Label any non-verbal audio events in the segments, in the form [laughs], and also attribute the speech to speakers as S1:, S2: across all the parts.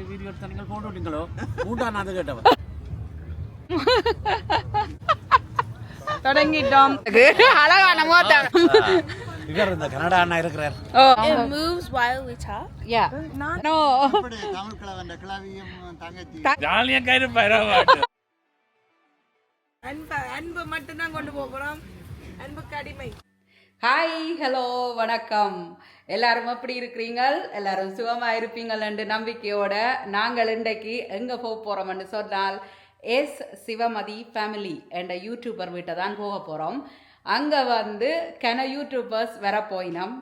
S1: போய் வீடியோ எடுத்து நீங்கள் போட்டு விட்டீங்களோ மூட்டா நான் கேட்டவன்
S2: தொடங்கிட்டோம் அழகான மோத்தாம்
S1: இவர் இந்த கனடா அண்ணா இருக்கிறார்
S2: oh
S3: It moves while we talk.
S2: Yeah no
S4: Tamil கிழவன் கிளவியும் தங்கச்சி
S1: ஜாலியாக கயிறு பயிராக
S2: அன்பு அன்பு மட்டும்தான் கொண்டு போகிறோம் அன்புக்கு அடிமை ஹாய் ஹலோ வணக்கம் எல்லாரும் எப்படி இருக்கிறீங்க எல்லாரும் சுகமாக இருப்பீங்கள் என்று நம்பிக்கையோட நாங்கள் இன்றைக்கு எங்கே போக போகிறோம்னு சொன்னால் எஸ் சிவமதி ஃபேமிலி என்ற யூடியூபர் வீட்டை தான் போக போகிறோம் அங்கே வந்து கென யூடியூபர்ஸ் வர போயினோம்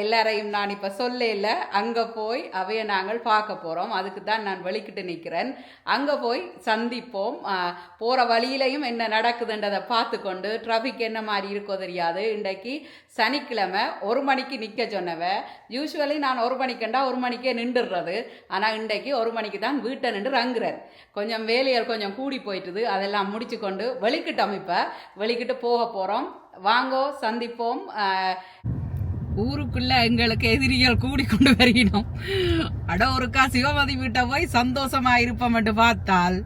S2: எல்லாரையும் நான் இப்போ சொல்லல. அங்கே போய் அவையை நாங்கள் பார்க்க போகிறோம் அதுக்கு தான் நான் வெளிக்கிட்டு நிற்கிறேன் அங்கே போய் சந்திப்போம். போகிற வழியிலையும் என்ன நடக்குதுன்றதை பார்த்து கொண்டு ட்ராஃபிக் என்ன மாதிரி இருக்கோ தெரியாது. இன்றைக்கு சனிக்கிழமை ஒரு மணிக்கு நிற்க சொன்னவ. யூஸ்வலி நான் ஒரு மணிக்குண்டா ஒரு மணிக்கே நின்றுடுறது ஆனால் இன்றைக்கு ஒரு மணிக்கு தான் வீட்டை நின்று ரங்குறேன் கொஞ்சம் வேலையர் கொஞ்சம் கூடி போயிட்டுது. அதெல்லாம் முடிச்சு கொண்டு வெளிக்கிட்டோம் இப்போ வெளிக்கிட்டு போக போகிறோம் வாங்கோ சந்திப்போம். ஊருக்குள்ள எங்களுக்கு எதிரிகள் கூடி கொண்டு வருகிறோம் அட ஒருக்கா சிவமதி வீட்டை போய் சந்தோஷமா இருப்போம்ட்டு பார்த்தால்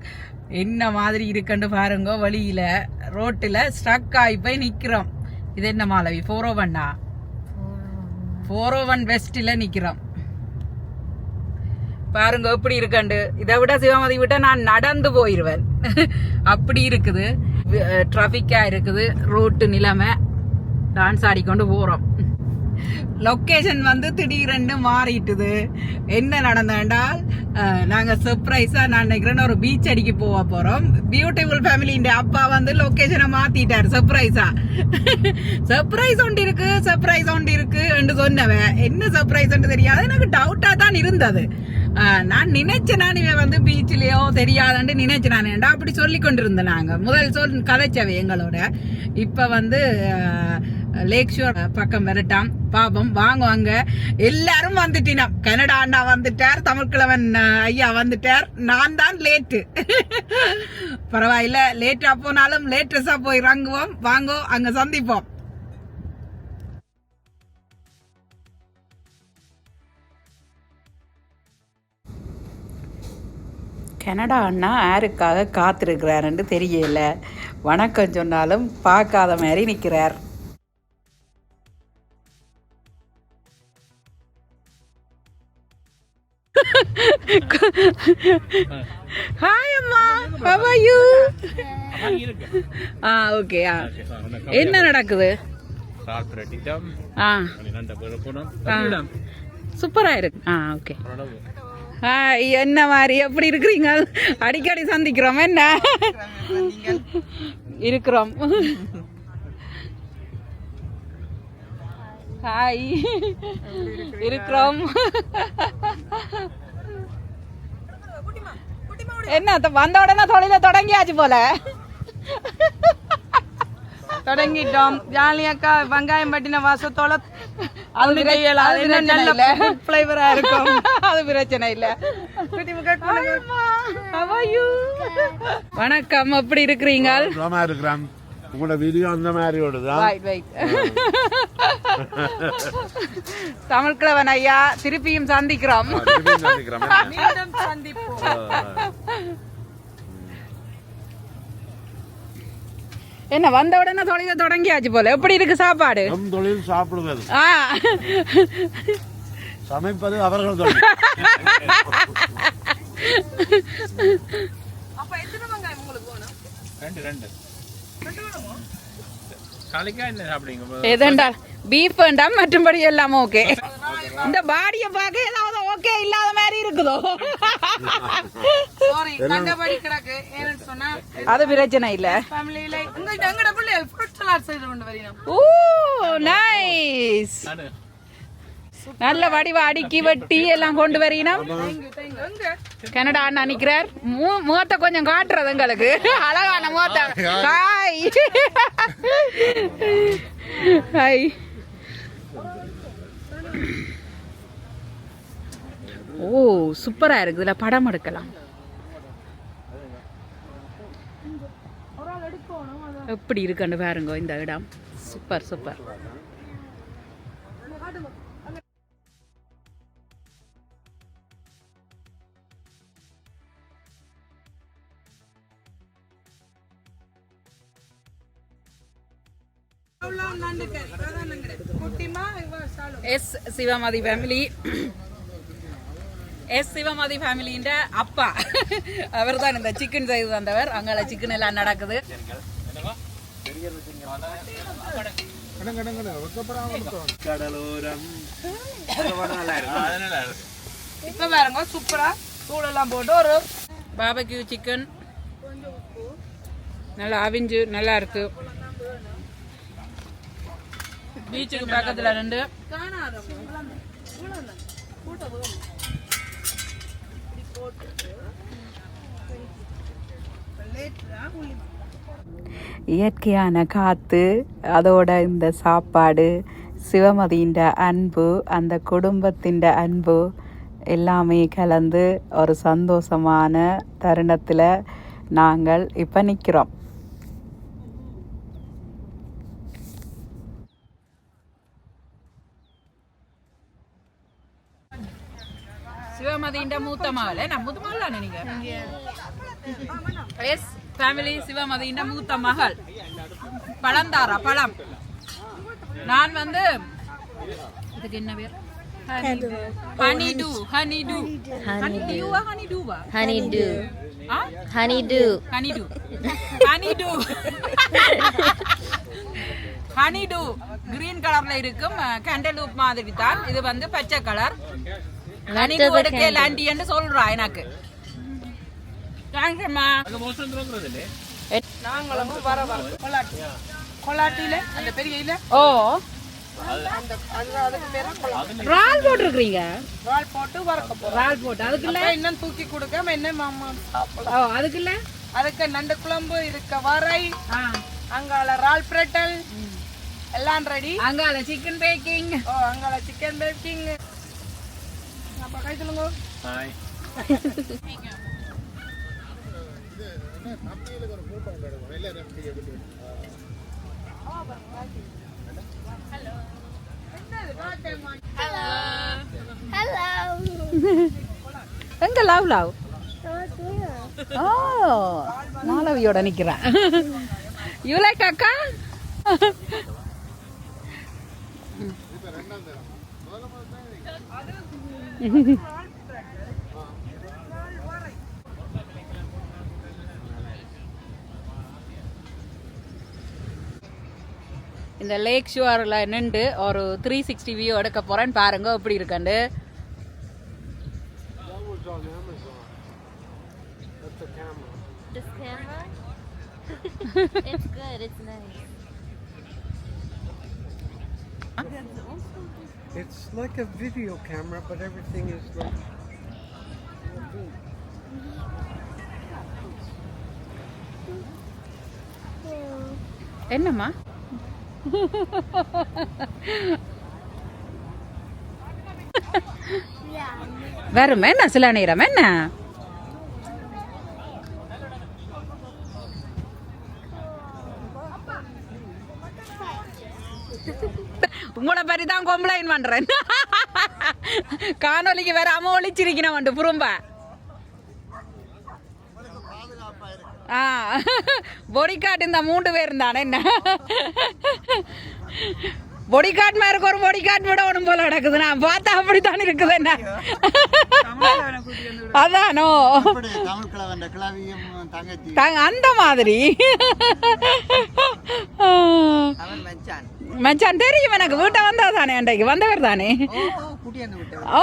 S2: என்ன மாதிரி இருக்குன்னு பாருங்க வழியில ரோட்டுல ஸ்ட்ரக் ஆகி போய் நிக்கிறோம். இது என்ன மாலவி ஃபோர் ஓ ஒன்னா ஃபோர் ஓ ஒன் வெஸ்ட்ல நிக்கிறோம். பாருங்க எப்படி இருக்கண்டு? இதை விட சிவமதி விட்ட நான் நடந்து போயிருவேன். அப்படி இருக்குது. டிராஃபிக்கா இருக்குது. ரோட்டு நிலைமை டான்ஸ் ஆடிக்கொண்டு போறோம். லொக்கேஷன் வந்து திடீரென்று மாறிட்டுது. என்ன நடந்தேன்டால் நாங்கள் சர்ப்ரைஸாக நான் நினைக்கிறேன்னு ஒரு பீச் அடிக்க போக போகிறோம் பியூட்டிஃபுல் ஃபேமிலியின் அப்பா வந்து லொக்கேஷனை மாற்றிட்டார் சர்ப்ரைஸாக சர்ப்ரைஸ் ஒன்று இருக்கு சர்ப்ரைஸ் ஒன்று இருக்கு என்று சொன்னவன் என்ன சர்ப்ரைஸ் தெரியாது? எனக்கு டவுட்டாக தான் இருந்தது. நான் நினைச்சேன் நான் இவன் வந்து பீச்சிலேயோ தெரியாதுன்னு நினைச்சேன் நான் ஏன்டா அப்படி சொல்லி கொண்டிருந்தேன் நாங்கள் முதல் சொல் கதைச்சவை எங்களோட. இப்போ வந்து லேக் ஷோர் பக்கம் வரட்டாம் பாபம் வாங்க வாங்க. எல்லாரும் வந்துட்டினா. கனடா அண்ணா வந்துட்டார் தமிழ்கிழவன் ஐயா வந்துட்டார். நான் தான் லேட்டு [laughs] பரவாயில்ல லேட்டா போனாலும் லேட்டஸா போய் இறங்குவோம் வாங்கோ அங்க சந்திப்போம். கனடா அண்ணா யாருக்காக காத்திருக்கிறாருன்னு தெரியல. வணக்கம் சொன்னாலும் பார்க்காத மாதிரி நிற்கிறார் ஆ ஓகே ஆ. என்ன நடக்குது? ஆ.
S1: பன்னிரெண்டு பேர் போனோம்.
S2: ஆ. சூப்பரா இருக்கு. ஆ ஓகே ஹாய் என்ன மாதிரி? எப்படி இருக்கிறீங்க? அடிக்கடி சந்திக்கிறோம். என்ன? இருக்கிறோம். ஹாய் இருக்கிறோம். என்ன வந்த உடனே தொழில தொடங்கியாச்சு போல? தொடங்கிட்டோம். ஜாலியாக்கா வெங்காயம் பட்டின வாசத்தோட அது நல்ல ஃப்ளேவரா இருக்கும். [laughs] அது பிரச்சனை இல்ல? வணக்கம். எப்படி இருக்கிறீங்க
S4: உங்களோட வீடியோ அந்த மாதிரி ஓடுதான்
S2: Wait, wait. தமிழ் கிழவன் ஐயா திருப்பியும் சந்திக்கிறோம். என்ன வந்த உடனே தொழில தொடங்கியாச்சு போல. எப்படி இருக்கு சாப்பாடு?
S4: நம் தொழில் சாப்பிடுவது.
S2: ஆ.
S4: சமைப்பது அவர்கள் தொழில்.
S1: ரெண்டு ரெண்டு. காலைக்கா என்ன சாப்பிடுங்க
S2: எதண்டா? பீஃப் வேண்டாம் மற்றும்படி எல்லாம் ஓகே இந்த பாடிய பார்க்க ஏதாவது ஓகே இல்லாத மாதிரி இருக்குதோ?
S5: சாரி கண்டபடி கிடக்கு. ஏன்னு சொன்னா
S2: அது பிரச்சனை இல்ல.
S5: ஃபேமிலியில எங்கள்ட்ட எங்கட பிள்ளைகள் ஃப்ரூட் சலாட் செய்து கொண்டு வரணும்
S2: ஓ நைஸ் நல்ல வடிவ அடுக்கி வெட்டி எல்லாம் கொண்டு வரீனம் கனடா அண்ணா நிக்கிறார். மு- முகத்தை கொஞ்சம் காட்டுறது எங்களுக்கு. அழகான முகத்தை. ஹாய் ஹாய் [laughs] ஓ சூப்பராக இருக்குது. இதில் படம் எடுக்கலாம். எப்படி இருக்குன்னு பாருங்க இந்த இடம். Super super. S Sivamathi family S Sivamathi ஃபேமிலின்ற அப்பா. அவர் தான் இந்த சிக்கன் செய்து தந்தவர். அங்கால சிக்கன் எல்லாம் நடக்குது.
S5: இப்ப பாருங்க சூப்பரா தூள் எல்லாம் போட்டு ஒரு
S2: பாபக்யூ சிக்கன் நல்லா அவிஞ்சு நல்லா இருக்கு. பீச்சுக்கு பக்கத்துல ரெண்டு. இயற்கையான காற்று அதோட இந்த சாப்பாடு சிவமதியின் அன்பு அந்த குடும்பத்தின் அன்பு எல்லாமே கலந்து ஒரு சந்தோஷமான தருணத்தில் நாங்கள் இப்போ நிற்கிறோம் சிவமதியின் மூத்த மகள் நான் மூத்த மகள் தானே நீங்க எஸ் ஃபேமிலி சிவமதியின் மூத்த மகள் பழந்தாரா பழம் நான் வந்து இதுக்கு என்ன பேர் ஹனிடு ஹனிடு ஹனிடுவா ஹனிடுவா. ஆ
S3: Honeydew.
S2: ஹனிடு ஹனிடு ஹனிடு கிரீன் கலர்ல இருக்கும் கேண்டலூப் மாதிரி தான் இது வந்து பச்சை கலர்
S1: மோசம் தூங்குறது இல்லையே
S5: நாங்களும் வர வர கொலாட்டி. கொலாட்டியில அந்த பெரிய
S2: ஓ.
S5: போட்டு வறக்க போறோம்.
S2: போட்டு.
S5: இன்னும் தூக்கி கொடுக்காம என்ன மாமா
S2: ஓ அதுக்குள்ள
S5: அதுக்கு நண்டு குழம்பு இருக்க வரை அங்கால ரால் பிரட்டல். எல்லாம் ரெடி
S2: அங்கால சிக்கன் பேக்கிங்
S5: ஓ அங்கால சிக்கன் பேக்கிங் கை சொல்லுங்க
S1: ஹாய்.
S2: எங்க லவ் லவ் ஓ மாலவியோட நிக்கிறேன். யூ லைக் அக்கா? இந்த லேக் ஷுவரில் நின்று ஒரு த்ரீ சிக்ஸ்டி வியூ எடுக்க போகிறேன்னு பாருங்க எப்படி இருக்கண்டு [laughs]
S3: it's good. It's nice.
S6: It's like a video camera, but everything is like.
S2: என்னம்மா வரும் என்ன சில நேரம் என்ன உங்களை பற்றி தான் கம்ப்ளைண்ட் பண்றேன். [laughs] காணொலிக்கு வராம ஒளிச்சிருக்கணும் வந்து புறம்ப ஆ. [laughs] பொடி கார்டு இந்த மூன்று பேர் தானே என்ன? [laughs] பொடி கார்டு மாதிரி ஒரு பொடி கார்டு விட ஒன்றும் போல நடக்குது நான் பார்த்தா அப்படித்தான் இருக்குது என்ன? அதானோ? அந்த மாதிரி. மச்சான் தெரியும் எனக்கு வீட்டை வந்தா தானே அன்றைக்கு? வந்தவர் தானே ஓ.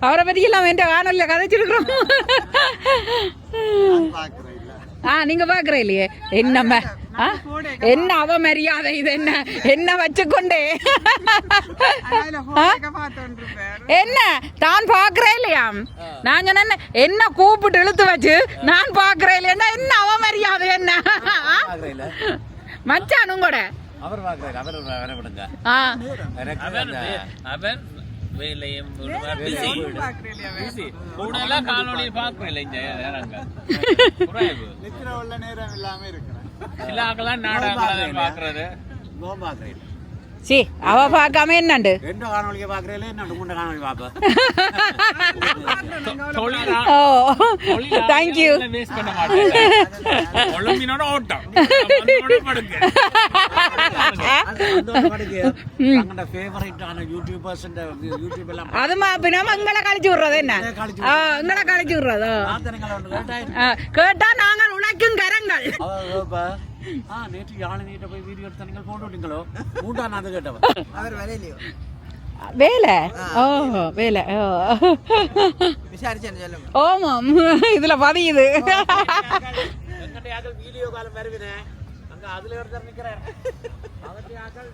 S2: அவரை பத்தி எல்லாம் என் காணொலியில கதைச்சிருக்கிறோம். ஆ நீங்க பாக்குற இல்லையே? என்னம்ம? என்ன அவ மரியாதை இது? என்ன என்ன வச்சுக்கொண்டே? என்ன? தான் பாக்குறேன் இல்லையா? நான் சொன்னேன் என்ன கூப்பிட்டு இழுத்து வச்சு நான் பாக்குறேன் இல்லையா? என்ன அவ மரியாதை என்ன மச்சான் உங்களோட
S4: அவர் பார்க்குறாரு அவர் வர விடுங்க.
S1: அவர் வேலையும் கூடலாம் யாராங்க [laughs] குறைவு.
S7: நித்திர உள்ள நேரம் இல்லாம இருக்கிறேன்.
S1: சில ஆக்கெல்லாம் பார்க்கறது.
S2: சி அவ பார்க்காம என்னண்டு
S7: ரெண்டு காணொலியை பார்க்கிறேன் என்ன முண்ட காணொலி பார்ப்பேன்
S2: ஓ தேங்க்யூ
S1: வேஸ்ட் பண்ண மாட்டேன் ஒலிம்பினோட ஓட்டம்
S8: கேட்டா
S2: நாங்கள் உழைக்கும் கரங்கள்
S8: ஆ நேற்று யாழ் நீட்ட போய் வீடியோ எடுத்த நீங்கள் போட்டு விட்டீங்களோ மூன்றாம் நாள் கேட்டவன்.
S6: அவர் வேலையிலையோ?
S2: வேலை? ஓ வேலை ஓ. ஓமாம் இதுல பதியுது.
S8: வீடியோ காலம் வருவினேன் அங்க அதுல ஒருத்தர் நிக்கிறார். அவருடைய ஆக்கள்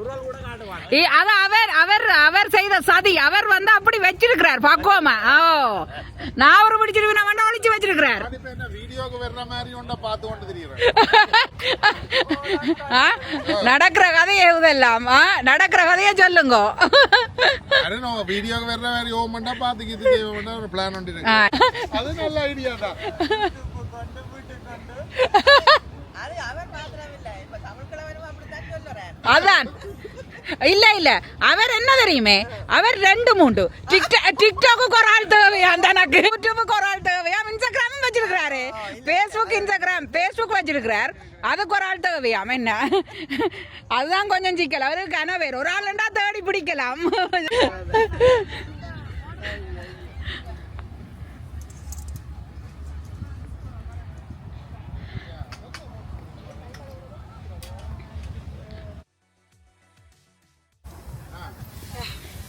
S2: அது அவர் அவர் அவர் செய்த சதி. அவர் வந்து அப்படி வச்சிருக்கிறார். பக்குவமா ஓ. நான் ஒரு பிடிச்சிருவேன் அவன் ஒளிச்சு வச்சிருக்கிறார்? நடக்கிற கதையை இதெல்லாம் ஆ? நடக்கிற கதையை சொல்லுங்க.
S4: வீடியோக்கு வர்ற மாதிரி ஓ மண்டா பார்த்துக்கு இது செய்ய ஒரு பிளான் ஒன்று அது நல்ல ஐடியா தான்.
S6: அது அவர் மாத்திரம் இல்ல இப்ப தமிழ்
S2: அதான். இல்ல இல்ல. அவர் என்ன தெரியுமே? அவர் ரெண்டு மூண்டு. டிக்டாக் டிக்டாக்கு ஒரு ஆள் தேவையா? தனக்கு யூடியூபுக்கு ஒரு ஆள் தேவையா? இன்ஸ்டாகிராமும் வச்சிருக்கிறாரு. ஃபேஸ்புக் இன்ஸ்டாகிராம் ஃபேஸ்புக் வச்சிருக்கிறார். அதுக்கு ஒரு ஆள் தேவையா? என்ன? அதுதான் கொஞ்சம் சிக்கல். அவருக்கு கனவேர் ஒரு ஆளுண்டா தேடி பிடிக்கலாம்.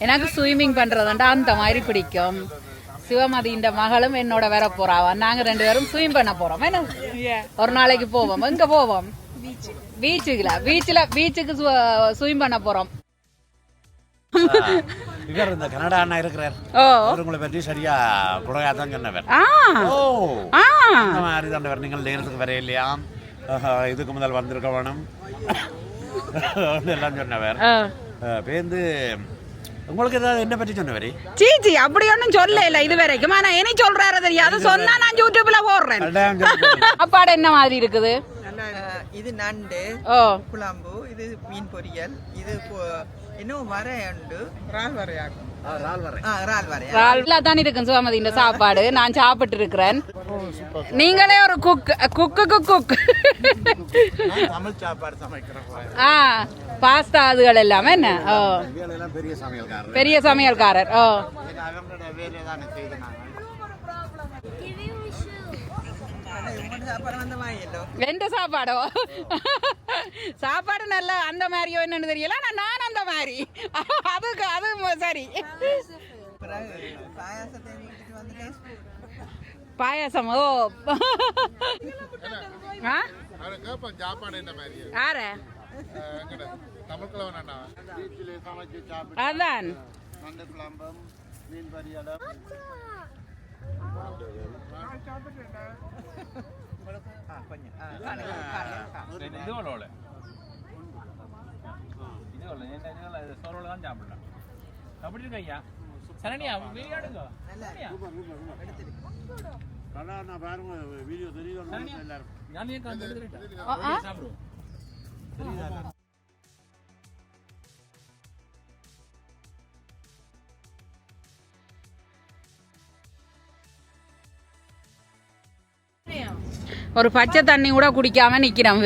S2: எனக்கு ஸ்விம்மிங் பண்றதுண்டா அந்த மாதிரி பிடிக்கும். சிவமதியின் மகளும் என்னோட வர போறாவா. நாங்க ரெண்டு பேரும் ஸ்விம் பண்ண போறோம். என்ன? ஒரு நாளைக்கு போவோம்? எங்க போவோம். பீச்சுக்குல பீச்சில் பீச்சுக்கு ஸ்விம் பண்ண போறோம்.
S8: இவர் இந்த கனடா அண்ணா இருக்கிறார். உங்களை பற்றி சரியா குறையா தான் சொன்னவர்.
S2: ஆ.
S8: ஓ.
S2: ஆ.
S8: இந்த மாதிரி தான் நீங்கள் நேரத்துக்கு வர இல்லையா? ஆஹா, இதுக்கு முதல் வந்திருக்க வேணும். [laughs] எல்லாம் சொன்னவர். பேருந்து உங்களுக்கு ஏதாவது என்ன பற்றி சொன்னவர்
S2: சீச்சி அப்படி ஒன்றும் சொல்ல இல்ல இது வரைக்கும் ஆனா என்ன சொல்றாரு தெரியாது சொன்னா நான் யூடியூப்ல போடுறேன். [laughs] அப்பாடு என்ன மாதிரி இருக்குது?
S6: இது நண்டு
S2: ஓ.
S6: குழம்பு இது மீன் பொரியல் இது இன்னும் வரை. உண்டு இறால் வரையாகும்
S2: இந்த சாப்பாடு. நான் சாப்பிட்டு இருக்கிறேன் நீங்களே ஒரு குக் குக்கு குக்
S7: தமிழ் சாப்பாடு சமைக்கிறோம்
S2: ஆ. பாஸ்தா அதுகள் எல்லாமே என்ன? ஓ.
S7: பெரிய சமையல்காரர்.
S2: பெரிய சமையல்காரர். ஓ.
S6: வந்த
S2: சாப்பாடோ? சாப்பாடு நல்லா அந்த மாதிரியோ என்னன்னு தெரியல ஆனா நான் அந்த மாதிரி. அதுக்கு அது சரி. பாயாசம் ஓ. ஆ?
S4: அது கேட்பேன் சாப்பாடு என்ன மாதிரி
S2: யார?
S7: சமைச்சு சாப்பிட்டு
S2: அதான்.
S7: நண்டு குழம்பும் மீன் பொரியலும்
S6: கொஞ்சம் ஆ, காணுங்க, காணுங்க, காணுங்க.
S1: இது உள்ள இது உள்ள என்ன சோரோல தான் சாப்பிடலாம் அப்படி இருக்கு ஐயா. சரணியா விளையாடுங்க
S4: நான் பாருங்க வீடியோ தெரியுது? எல்லாரும்
S1: காந்து
S2: ஆ, ஆ. ஒரு பச்சை தண்ணி கூட குடிக்காம நிக்கிறோம்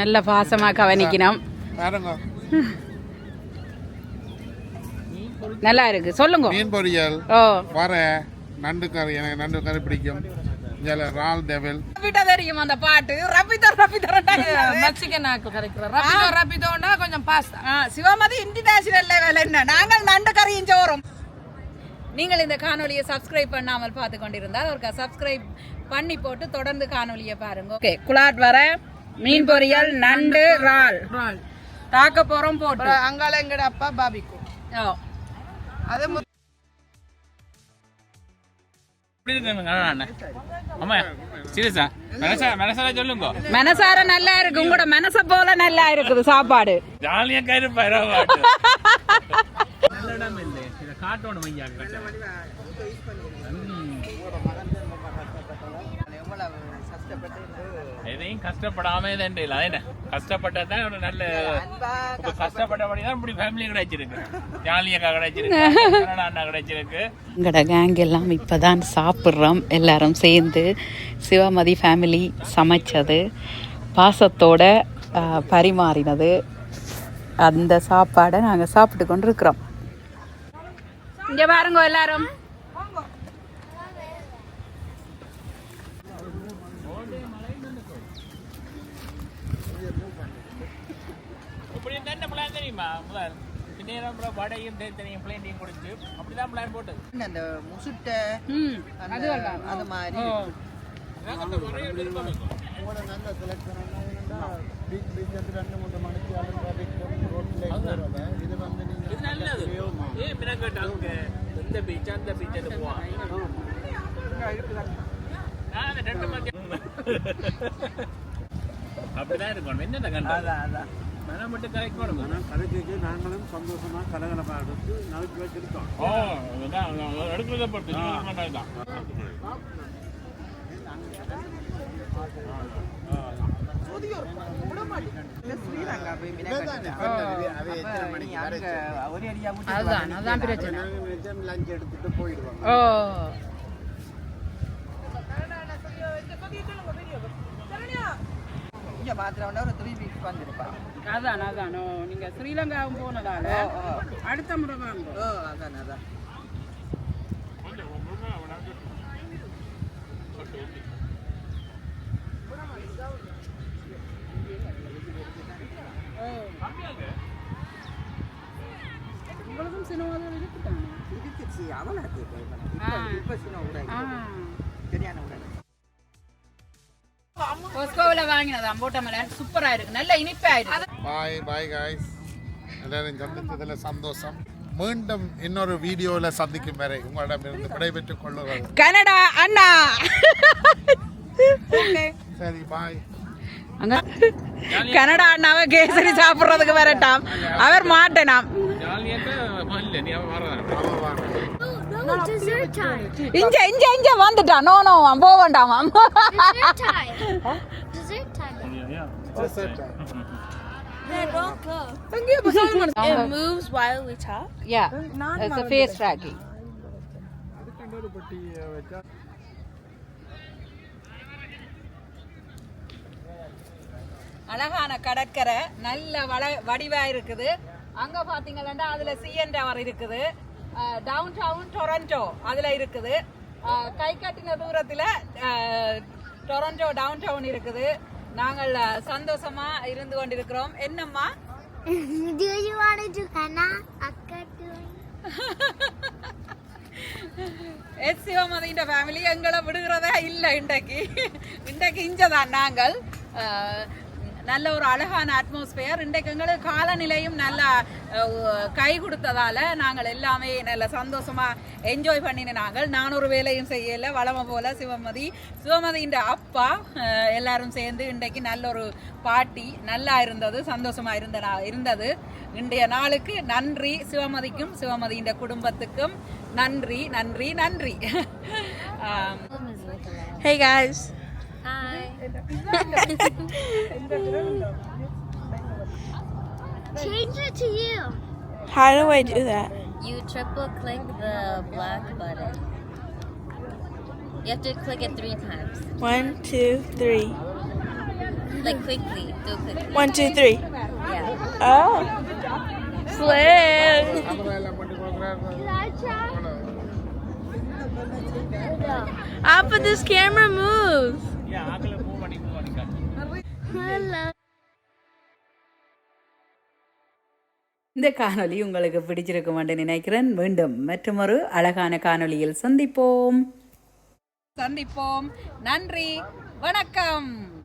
S2: நல்ல பாசமா கவனிக்கணும். நல்லா இருக்கு. சொல்லுங்க.
S4: மீன் பொரியல்.
S2: ஓ.
S4: வர நண்டு கறி எனக்கு நண்டு கறி பிடிக்கும். இதில் ரால் டெவில்
S2: ரப்பிட்டா தெரியும் அந்த பாட்டு? ரப்பித்தோ ரப்பித்தோ
S5: மெக்சிகன் ஆக்கள் கரைக்கிறோம் ரப்பிதோ ரப்பிதோன்னா கொஞ்சம் பாஸ்தா
S2: சிவமதி இன்டர்நேஷனல் லெவல் என்ன? நாங்கள் நண்டு கறியும் சோறும். நீங்கள் இந்த காணொலியை சப்ஸ்கிரைப் பண்ணாமல் பார்த்து கொண்டிருந்தால் ஒரு சப்ஸ்கிரைப் பண்ணி போட்டு தொடர்ந்து காணொலியை பாருங்க. ஓகே குலாட் வர மீன் பொரியல் நண்டு இறால். தாக்க போறோம் போட்டு.
S5: அங்கால எங்கட அப்பா பாபிக்கு.
S2: ஓ.
S5: அது மு-
S1: எப்படி இருக்குங்க அண்ணன். ஆமா சீரியஸா? மனசா மனசால சொல்லுங்க.
S2: மனசார நல்லா இருக்கு. உங்களோட மனச போல நல்லா இருக்குது சாப்பாடு.
S1: ஜாலியா கயிறு [laughs]
S6: எவ்வளவு கஷ்டப்பட்டு
S1: எதையும் கஷ்டப்படாம தான் என்ன கஷ்டப்பட்டதான் ஒரு நல்ல கஷ்டப்பட்டபடி தான் இப்படி ஃபேமிலி கிடைச்சிருக்கு [laughs] ஜாலியக்கா கிடைச்சிருக்கு [laughs] அண்ணா கிடைச்சிருக்கு
S2: எங்களோட கேங் எல்லாம் இப்போ தான் சாப்பிட்றோம் எல்லாரும் சேர்ந்து. சிவமதி ஃபேமிலி சமைச்சது. பாசத்தோட பரிமாறினது. அந்த சாப்பாடை நாங்கள் சாப்பிட்டு கொண்டு இருக்கிறோம் இங்கே பாருங்க எல்லாரும்.
S1: இப்படி என்ன பிளான் தெரியுமா? முதல். வடையும் தனித்தனியும் பிளேண்டையும் கொடுத்து அப்படிதான் பிளான் போட்டது.
S6: அந்த முசுட்டை? அது மாதிரி.
S1: இது நல்லது. அங்க இந்த பீச் அந்த பீச் அது போவான் அப்படிதான் இருக்கணும். என்னென்ன கண்டா? மனம் மட்டும் கரெக்ட்
S8: கடைக்கு நாங்களும் சந்தோஷமா கலகலப்பா எடுத்து நறுக்கி வச்சிருக்கோம்.
S1: ஓ எடுக்கிறத பொறுத்து தான்
S2: அதுதான் அதான்
S6: நிக்கலாம்.
S2: பிரச்சனை.
S7: லஞ்ச் எடுத்துட்டு போயிடுவாங்க
S2: ஓ.
S6: இங்க மாத்திரம் ஒரு த்ரீ வீக்ஸ் வந்திருப்பா.
S5: அதான் அதான். ஓ, நீங்க ஸ்ரீலங்காவும் போனதால அடுத்த முறை வாங்க.
S6: ஓ அதான் அதான்.
S2: வாங்கினது அம்போட்டமலன் சூப்பராக இருக்கு நல்ல இனிப்பாக இருக்கு
S4: பாய் பாய் காய்ஸ் எல்லாரும் சந்தித்ததில் சந்தோஷம். மீண்டும் இன்னொரு வீடியோவில் சந்திக்கும் வரை உங்களிடமிருந்து விடைபெற்றுக் கொள்ளுங்கள்.
S2: கனடா அண்ணா.
S4: சரி பாய்
S2: கனடா அண்ணாவை கேசரி சாப்பிடுறதுக்கு வரட்டாம். அவர் மாட்டேனாம். இஞ்ச இஞ்ச இஞ்ச வந்துட்டான். நோ நோ போக [laughs]
S3: Hey, don't go. It moves while we talk.
S2: Yeah it's a face tracking அழகான கடற்கரை நல்ல வள வடிவா இருக்குது அங்க பாத்தீங்கன்னா அதுல சிஎன் டவர் இருக்குது டவுன் டவுன் டொரண்டோ அதுல இருக்குது கை கட்டின தூரத்துல டொரண்டோ டவுன் டவுன் இருக்குது நாங்கள் சந்தோஷமா இருந்து கொண்டிருக்கிறோம். என்னம்மா?
S3: Do you want to do henna? Akka doing.
S2: S சிவமதியின் family எங்களை விடுகிறதா? இல்லை இன்றைக்கு. இன்றைக்கு இஞ்சதான் நாங்கள். நல்ல ஒரு அழகான அட்மாஸ்பியர் இன்றைக்கு எங்களுக்கு காலநிலையும் நல்லா கை கொடுத்ததால நாங்கள் எல்லாமே நல்ல சந்தோஷமாக என்ஜாய் பண்ணின நாங்கள். நான் ஒரு வேலையும் செய்யல வளமை போல சிவமதி. சிவமதியின் அப்பா எல்லாரும் சேர்ந்து இன்றைக்கு நல்ல ஒரு பாட்டி நல்லா இருந்தது சந்தோஷமா இருந்த நா- இருந்தது. இன்றைய நாளுக்கு நன்றி சிவமதிக்கும் சிவமதியின் குடும்பத்துக்கும். நன்றி நன்றி நன்றி. ஆம்,
S3: Hey guys. Hi. [laughs] Change it to you.
S9: How do I do that?
S3: You triple click the black button. You have to click it three times.
S9: One, two, three.
S3: Like quickly. Do it quickly.
S9: One, two, three.
S3: Yeah.
S9: Oh. Slim. Ah, but this camera moves.
S2: இந்த காணொளி உங்களுக்கு பிடிச்சிருக்கும் என்று நினைக்கிறேன். மீண்டும் மற்றொரு அழகான காணொளியில் சந்திப்போம். சந்திப்போம். நன்றி. வணக்கம்.